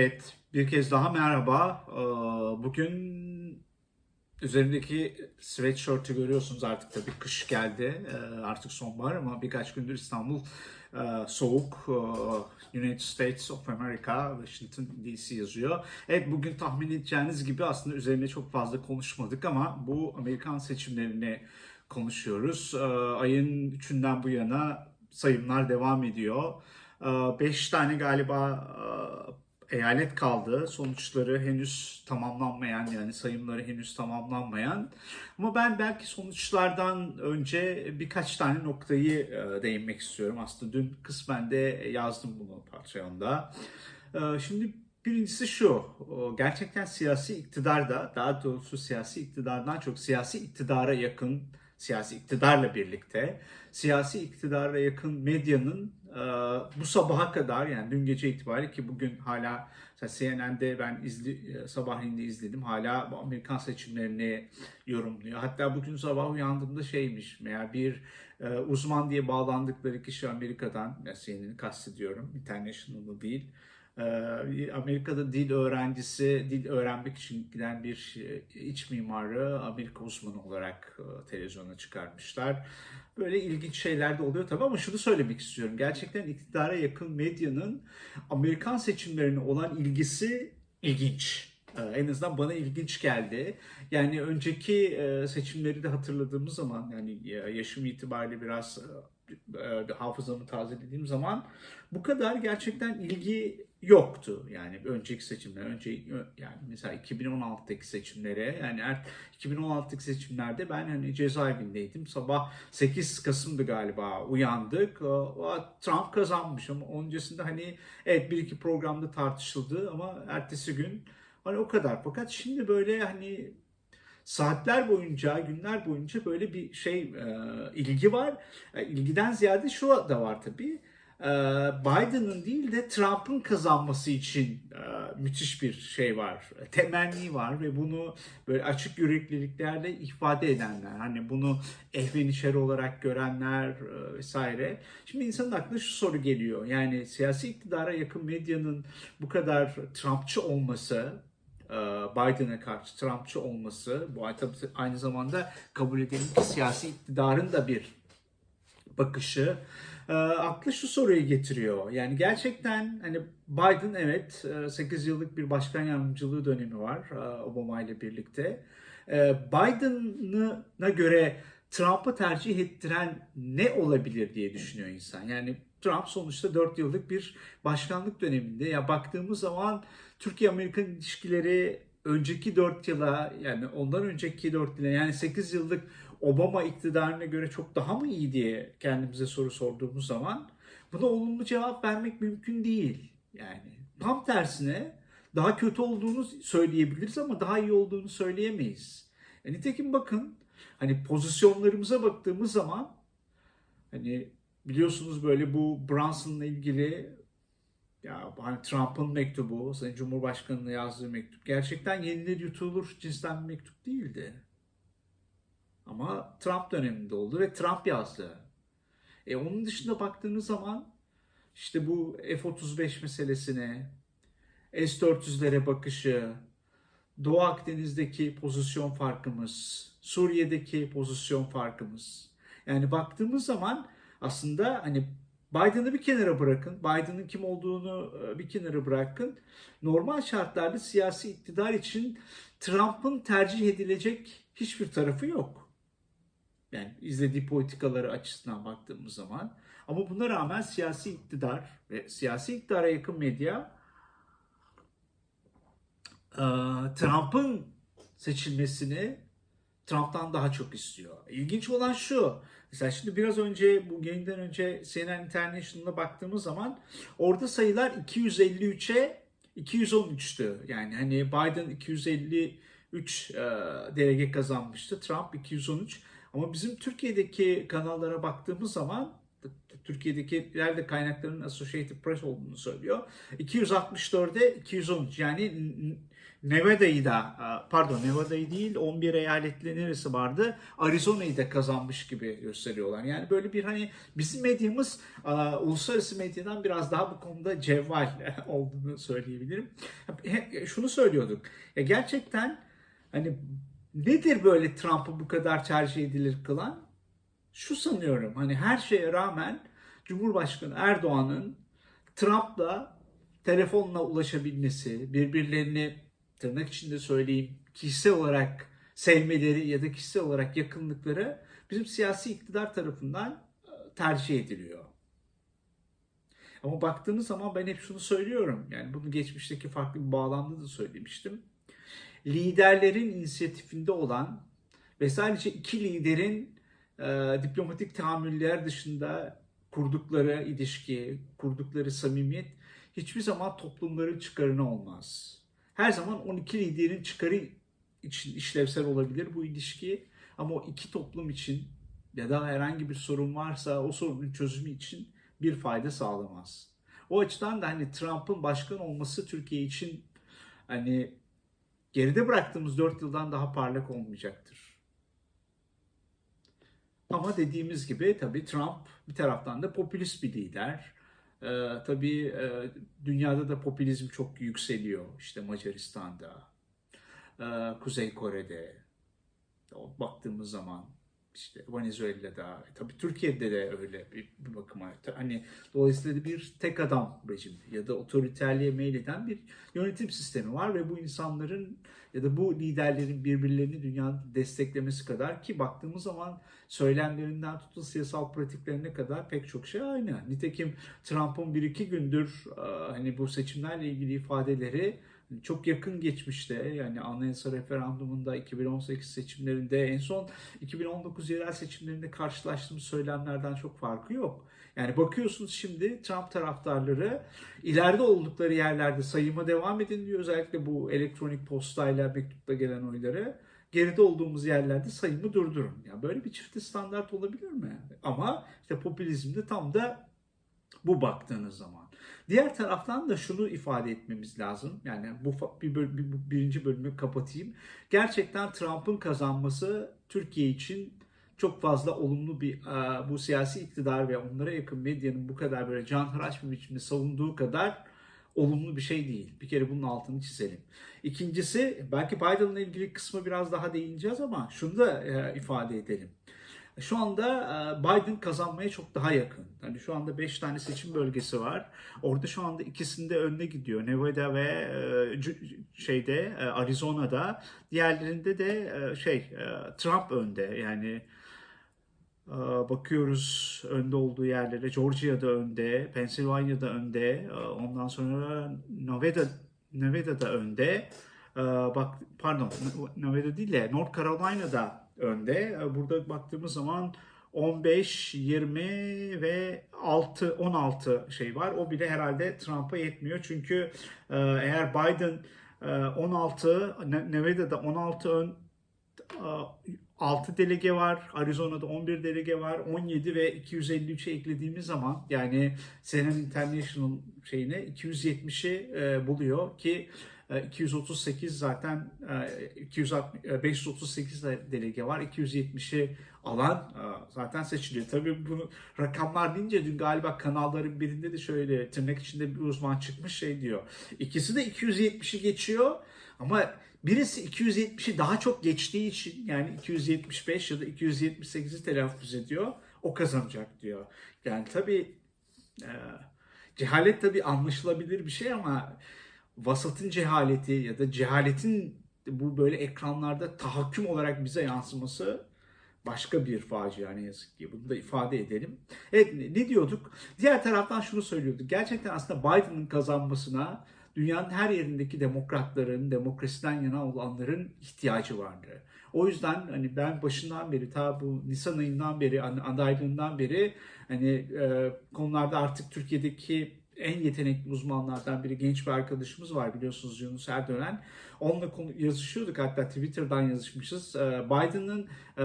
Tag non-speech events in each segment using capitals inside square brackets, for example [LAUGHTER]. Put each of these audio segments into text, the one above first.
Evet, bir kez daha merhaba. Ee, Bugün üzerimdeki sweatshirt'ü görüyorsunuz artık tabii kış geldi. Ee, Artık sonbahar ama birkaç gündür İstanbul e, soğuk. Ee, United States of America, Washington DC yazıyor. Evet bugün tahmin edeceğiniz gibi aslında üzerine çok fazla konuşmadık ama bu Amerikan seçimlerini konuşuyoruz. Ee, Ayın 3'ünden bu yana sayımlar devam ediyor. 5 tane galiba e, eyalet kaldı. Sonuçları henüz tamamlanmayan yani sayımları henüz tamamlanmayan. Ama ben belki sonuçlardan önce birkaç tane noktayı e, değinmek istiyorum. Aslında dün kısmen de yazdım bunu Patreon'da. E, Şimdi birincisi şu, gerçekten siyasi iktidar da daha doğrusu siyasi iktidardan çok siyasi iktidara yakın, siyasi iktidarla birlikte siyasi iktidara yakın medyanın e, bu sabaha kadar yani dün gece itibariyle ki bugün hala CNN'de ben izli, e, sabahleyin izledim hala Amerikan seçimlerini yorumluyor. Hatta bugün sabah uyandığımda şeymiş meğer bir e, uzman diye bağlandıkları kişi Amerika'dan ya CNN'i kastediyorum international'ı değil Amerika'da dil öğrencisi, dil öğrenmek için giden bir e, iç mimarı Amerika uzmanı olarak e, televizyona çıkarmışlar. Böyle ilginç şeyler de oluyor tabii ama şunu söylemek istiyorum. Gerçekten iktidara yakın medyanın Amerikan seçimlerine olan ilgisi ilginç. Ee, En azından bana ilginç geldi. Yani önceki e, seçimleri de hatırladığımız zaman yani yaşım itibariyle biraz hafızamı tazelediğim zaman bu kadar gerçekten ilgi yoktu. Yani önceki seçimler, önce yani mesela 2016'daki seçimlere yani er- 2016'daki seçimlerde ben hani cezaevindeydim. Sabah 8 Kasım'dı galiba uyandık. Trump kazanmış ama öncesinde hani evet bir iki programda tartışıldı ama ertesi gün hani o kadar. Fakat şimdi böyle hani saatler boyunca, günler boyunca böyle bir şey e, ilgi var. E, ilgiden ziyade şu da var tabii. E, Biden'ın değil de Trump'ın kazanması için e, müthiş bir şey var. Temenni var ve bunu böyle açık yürekliliklerle ifade edenler. Hani bunu ehvenişer olarak görenler e, vesaire. Şimdi insanın aklına şu soru geliyor. Yani siyasi iktidara yakın medyanın bu kadar Trumpçı olması, e, Biden'a karşı Trumpçı olması bu aynı zamanda kabul edelim ki siyasi iktidarın da bir bakışı e, aklı şu soruyu getiriyor. Yani gerçekten hani Biden evet 8 yıllık bir başkan yardımcılığı dönemi var e, Obama ile birlikte. E, Biden'a göre Trump'ı tercih ettiren ne olabilir diye düşünüyor insan. Yani Trump sonuçta 4 yıllık bir başkanlık döneminde. Ya baktığımız zaman Türkiye-Amerikan ilişkileri önceki 4 yıla yani ondan önceki 4 yıla yani 8 yıllık Obama iktidarına göre çok daha mı iyi diye kendimize soru sorduğumuz zaman buna olumlu cevap vermek mümkün değil. Yani tam tersine daha kötü olduğunu söyleyebiliriz ama daha iyi olduğunu söyleyemeyiz. E, nitekim bakın hani pozisyonlarımıza baktığımız zaman hani biliyorsunuz böyle bu Brunson'la ilgili ya hani Trump'ın mektubu, Sayın Cumhurbaşkanı'na yazdığı mektup gerçekten yenilir yutulur cinsten bir mektup değildi. Ama Trump döneminde oldu ve Trump yazdı. E onun dışında baktığınız zaman işte bu F-35 meselesine, S-400'lere bakışı, Doğu Akdeniz'deki pozisyon farkımız, Suriye'deki pozisyon farkımız. Yani baktığımız zaman aslında hani Biden'ı bir kenara bırakın, Biden'ın kim olduğunu e, bir kenara bırakın. Normal şartlarda siyasi iktidar için Trump'ın tercih edilecek hiçbir tarafı yok. Yani izlediği politikaları açısından baktığımız zaman. Ama buna rağmen siyasi iktidar ve siyasi iktidara yakın medya e, Trump'ın seçilmesini Trump'tan daha çok istiyor. İlginç olan şu. Mesela şimdi biraz önce bu yayından önce CNN International'a baktığımız zaman orada sayılar 253'e 213'tü. Yani hani Biden 253 e, delege kazanmıştı. Trump 213. Ama bizim Türkiye'deki kanallara baktığımız zaman Türkiye'dekiler de kaynaklarının Associated Press olduğunu söylüyor. 264'e 213 yani Nevada'yı da pardon Nevada'yı değil 11 eyaletli neresi vardı? Arizona'yı da kazanmış gibi gösteriyorlar. Yani böyle bir hani bizim medyamız uluslararası medyadan biraz daha bu konuda cevval [LAUGHS] olduğunu söyleyebilirim. Şunu söylüyorduk. Ya gerçekten hani nedir böyle Trump'ı bu kadar tercih edilir kılan? Şu sanıyorum hani her şeye rağmen Cumhurbaşkanı Erdoğan'ın Trump'la telefonla ulaşabilmesi, birbirlerini tırnak içinde söyleyeyim kişisel olarak sevmeleri ya da kişisel olarak yakınlıkları bizim siyasi iktidar tarafından e, tercih ediliyor. Ama baktığınız zaman ben hep şunu söylüyorum. Yani bunu geçmişteki farklı bir bağlamda da söylemiştim. Liderlerin inisiyatifinde olan ve sadece iki liderin e, diplomatik tahammüller dışında kurdukları ilişki, kurdukları samimiyet hiçbir zaman toplumların çıkarına olmaz. Her zaman 12 liderin çıkarı için işlevsel olabilir bu ilişki ama o iki toplum için ya da herhangi bir sorun varsa o sorunun çözümü için bir fayda sağlamaz. O açıdan da hani Trump'ın başkan olması Türkiye için hani geride bıraktığımız 4 yıldan daha parlak olmayacaktır. Ama dediğimiz gibi tabii Trump bir taraftan da popülist bir lider. Ee, tabii e, dünyada da popülizm çok yükseliyor. İşte Macaristan'da, e, Kuzey Kore'de, baktığımız zaman işte Venezuela'da, e, tabii Türkiye'de de öyle bir, bir bakıma. Hani dolayısıyla bir tek adam rejimi ya da otoriterliğe meyleden bir yönetim sistemi var ve bu insanların ya da bu liderlerin birbirlerini dünyada desteklemesi kadar ki baktığımız zaman söylemlerinden tutun siyasal pratiklerine kadar pek çok şey aynı. Nitekim Trump'ın bir iki gündür hani bu seçimlerle ilgili ifadeleri çok yakın geçmişte yani anayasa referandumunda 2018 seçimlerinde en son 2019 yerel seçimlerinde karşılaştığımız söylemlerden çok farkı yok. Yani bakıyorsunuz şimdi Trump taraftarları ileride oldukları yerlerde sayıma devam edin diyor. Özellikle bu elektronik postayla mektupla gelen oyları. Geride olduğumuz yerlerde sayımı durdurun. Yani böyle bir çifte standart olabilir mi? Ama işte popülizmde tam da bu baktığınız zaman. Diğer taraftan da şunu ifade etmemiz lazım. Yani bu bir, bir- bu birinci bölümü kapatayım. Gerçekten Trump'ın kazanması Türkiye için çok fazla olumlu bir e, bu siyasi iktidar ve onlara yakın medyanın bu kadar böyle canhıraş bir biçimde savunduğu kadar olumlu bir şey değil. Bir kere bunun altını çizelim. İkincisi belki Biden'la ilgili kısmı biraz daha değineceğiz ama şunu da e, ifade edelim. Şu anda e, Biden kazanmaya çok daha yakın. Yani şu anda 5 tane seçim bölgesi var. Orada şu anda ikisinde önde gidiyor. Nevada ve e, şeyde e, Arizona'da. Diğerlerinde de şey Trump önde. Yani bakıyoruz önde olduğu yerlere. Georgia'da önde, Pennsylvania'da önde. Ondan sonra Nevada Nevada'da önde. Bak pardon Nevada değil de North Carolina'da önde. E, Burada baktığımız zaman 15, 20 ve 6, 16 şey var. O bile herhalde Trump'a yetmiyor. Çünkü e, eğer Biden e, 16, Ne- Nevada'da 16 ön 6 delege var. Arizona'da 11 delege var. 17 ve 253'e eklediğimiz zaman yani Senan International şeyine 270'i e, buluyor ki e, 238 zaten e, 260, e, 538 de delege var. 270'i alan e, zaten seçiliyor. Tabii bunu rakamlar deyince dün galiba kanalların birinde de şöyle tırnak içinde bir uzman çıkmış şey diyor. İkisi de 270'i geçiyor ama birisi 270'i daha çok geçtiği için yani 275 ya da 278'i telaffuz ediyor. O kazanacak diyor. Yani tabii e, cehalet tabii anlaşılabilir bir şey ama vasatın cehaleti ya da cehaletin bu böyle ekranlarda tahakküm olarak bize yansıması başka bir facia ne yazık ki. Bunu da ifade edelim. Evet ne diyorduk? Diğer taraftan şunu söylüyorduk. Gerçekten aslında Biden'ın kazanmasına dünyanın her yerindeki demokratların, demokrasiden yana olanların ihtiyacı vardı. O yüzden hani ben başından beri ta bu Nisan ayından beri adaylığından beri hani e, konularda artık Türkiye'deki en yetenekli uzmanlardan biri genç bir arkadaşımız var biliyorsunuz Yunus Erdönen. Onunla konu, yazışıyorduk hatta Twitter'dan yazışmışız. Ee, Biden'ın e,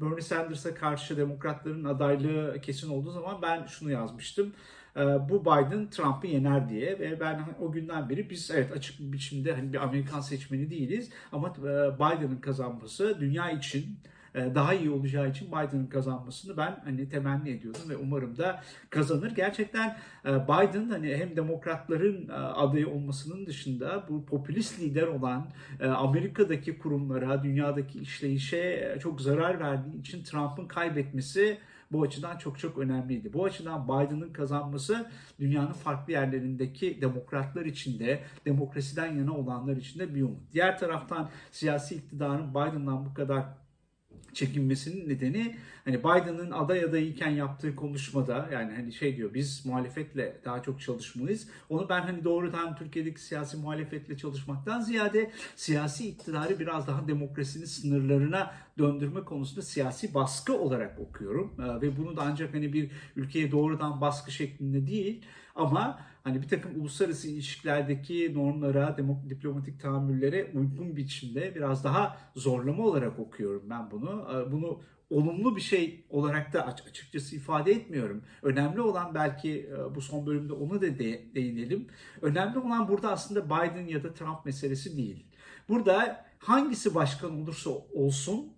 Bernie Sanders'a karşı demokratların adaylığı kesin olduğu zaman ben şunu yazmıştım. e, bu Biden Trump'ı yener diye ve ben hani o günden beri biz evet açık bir biçimde hani bir Amerikan seçmeni değiliz ama e, Biden'ın kazanması dünya için daha iyi olacağı için Biden'ın kazanmasını ben hani temenni ediyordum ve umarım da kazanır. Gerçekten e, Biden hani hem demokratların e, adayı olmasının dışında bu popülist lider olan e, Amerika'daki kurumlara, dünyadaki işleyişe e, çok zarar verdiği için Trump'ın kaybetmesi bu açıdan çok çok önemliydi. Bu açıdan Biden'ın kazanması dünyanın farklı yerlerindeki demokratlar için de demokrasiden yana olanlar için de bir umut. Diğer taraftan siyasi iktidarın Biden'dan bu kadar çekinmesinin nedeni hani Biden'ın aday adayıyken yaptığı konuşmada yani hani şey diyor biz muhalefetle daha çok çalışmalıyız. Onu ben hani doğrudan Türkiye'deki siyasi muhalefetle çalışmaktan ziyade siyasi iktidarı biraz daha demokrasinin sınırlarına döndürme konusunda siyasi baskı olarak okuyorum. Ee, Ve bunu da ancak hani bir ülkeye doğrudan baskı şeklinde değil ama hani bir takım uluslararası ilişkilerdeki normlara, diplomatik tahammüllere uygun biçimde biraz daha zorlama olarak okuyorum ben bunu. Ee, Bunu olumlu bir şey olarak da aç- açıkçası ifade etmiyorum. Önemli olan belki e, bu son bölümde onu da de- değinelim. Önemli olan burada aslında Biden ya da Trump meselesi değil. Burada hangisi başkan olursa olsun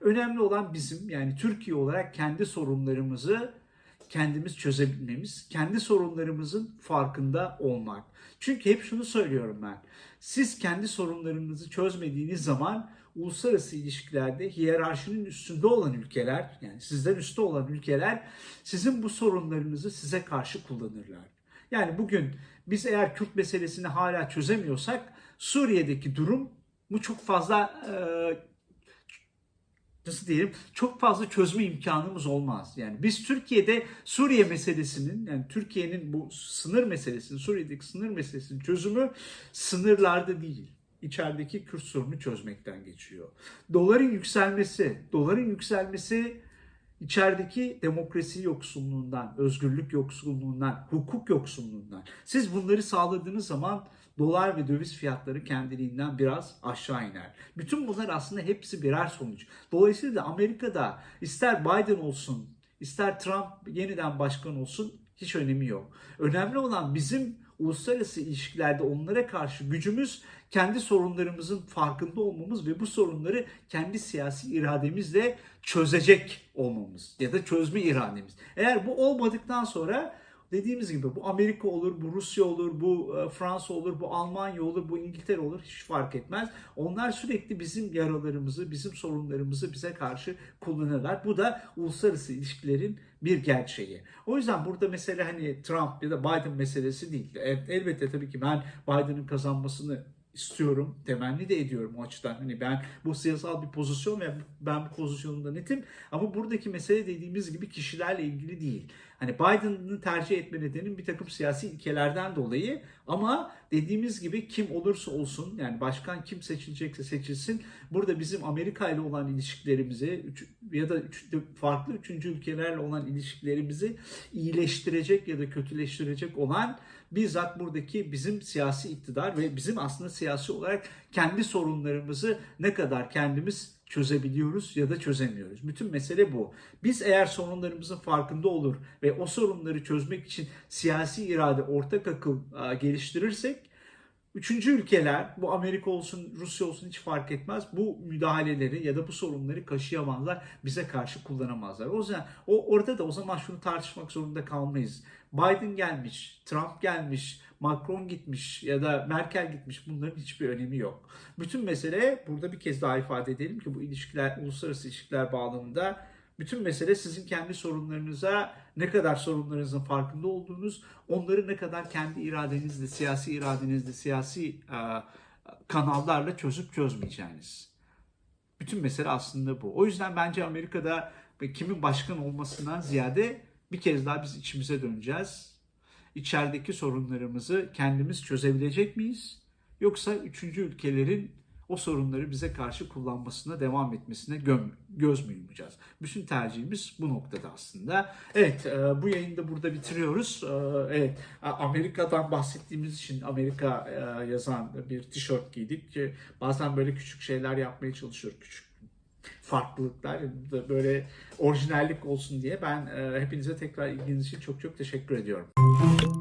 önemli olan bizim yani Türkiye olarak kendi sorunlarımızı kendimiz çözebilmemiz, kendi sorunlarımızın farkında olmak. Çünkü hep şunu söylüyorum ben. Siz kendi sorunlarınızı çözmediğiniz zaman uluslararası ilişkilerde hiyerarşinin üstünde olan ülkeler, yani sizden üstte olan ülkeler sizin bu sorunlarınızı size karşı kullanırlar. Yani bugün biz eğer Kürt meselesini hala çözemiyorsak Suriye'deki durum bu çok fazla e, nasıl diyelim çok fazla çözme imkanımız olmaz. Yani biz Türkiye'de Suriye meselesinin yani Türkiye'nin bu sınır meselesinin Suriye'deki sınır meselesinin çözümü sınırlarda değil. içerideki Kürt sorunu çözmekten geçiyor. Doların yükselmesi, doların yükselmesi içerideki demokrasi yoksunluğundan, özgürlük yoksunluğundan, hukuk yoksunluğundan. Siz bunları sağladığınız zaman dolar ve döviz fiyatları kendiliğinden biraz aşağı iner. Bütün bunlar aslında hepsi birer sonuç. Dolayısıyla da Amerika'da ister Biden olsun, ister Trump yeniden başkan olsun hiç önemi yok. Önemli olan bizim uluslararası ilişkilerde onlara karşı gücümüz kendi sorunlarımızın farkında olmamız ve bu sorunları kendi siyasi irademizle çözecek olmamız ya da çözme irademiz. Eğer bu olmadıktan sonra dediğimiz gibi bu Amerika olur, bu Rusya olur, bu e, Fransa olur, bu Almanya olur, bu İngiltere olur hiç fark etmez. Onlar sürekli bizim yaralarımızı, bizim sorunlarımızı bize karşı kullanırlar. Bu da uluslararası ilişkilerin bir gerçeği. O yüzden burada mesele hani Trump ya da Biden meselesi değil. El- Elbette tabii ki ben Biden'ın kazanmasını istiyorum, temenni de ediyorum o açıdan. Hani ben bu siyasal bir pozisyon ve ben bu pozisyonunda netim. Ama buradaki mesele dediğimiz gibi kişilerle ilgili değil. Hani Biden'ı tercih etme nedenim bir takım siyasi ilkelerden dolayı. Ama dediğimiz gibi kim olursa olsun yani başkan kim seçilecekse seçilsin burada bizim Amerika ile olan ilişkilerimizi ya da farklı üçüncü ülkelerle olan ilişkilerimizi iyileştirecek ya da kötüleştirecek olan bizzat buradaki bizim siyasi iktidar ve bizim aslında siyasi olarak kendi sorunlarımızı ne kadar kendimiz çözebiliyoruz ya da çözemiyoruz. Bütün mesele bu. Biz eğer sorunlarımızın farkında olur ve o sorunları çözmek için siyasi irade, ortak akıl e, geliştirirsek Üçüncü ülkeler, bu Amerika olsun, Rusya olsun hiç fark etmez. Bu müdahaleleri ya da bu sorunları kaşıyamazlar, bize karşı kullanamazlar. O yüzden o orada da o zaman şunu tartışmak zorunda kalmayız. Biden gelmiş, Trump gelmiş, Macron gitmiş ya da Merkel gitmiş bunların hiçbir önemi yok. Bütün mesele burada bir kez daha ifade edelim ki bu ilişkiler, uluslararası ilişkiler bağlamında bütün mesele sizin kendi sorunlarınıza ne kadar sorunlarınızın farkında olduğunuz, onları ne kadar kendi iradenizle, siyasi iradenizle, siyasi e, kanallarla çözüp çözmeyeceğiniz. Bütün mesele aslında bu. O yüzden bence Amerika'da kimin başkan olmasından ziyade bir kez daha biz içimize döneceğiz. İçerideki sorunlarımızı kendimiz çözebilecek miyiz? Yoksa üçüncü ülkelerin o sorunları bize karşı kullanmasına devam etmesine göm, göz mü yumacağız? Bütün tercihimiz bu noktada aslında. Evet e, bu yayını da burada bitiriyoruz. E, evet Amerika'dan bahsettiğimiz için Amerika e, yazan bir tişört giydik. Bazen böyle küçük şeyler yapmaya çalışıyoruz. Küçük farklılıklar böyle orijinallik olsun diye ben hepinize tekrar ilginiz için çok çok teşekkür ediyorum. Thank you.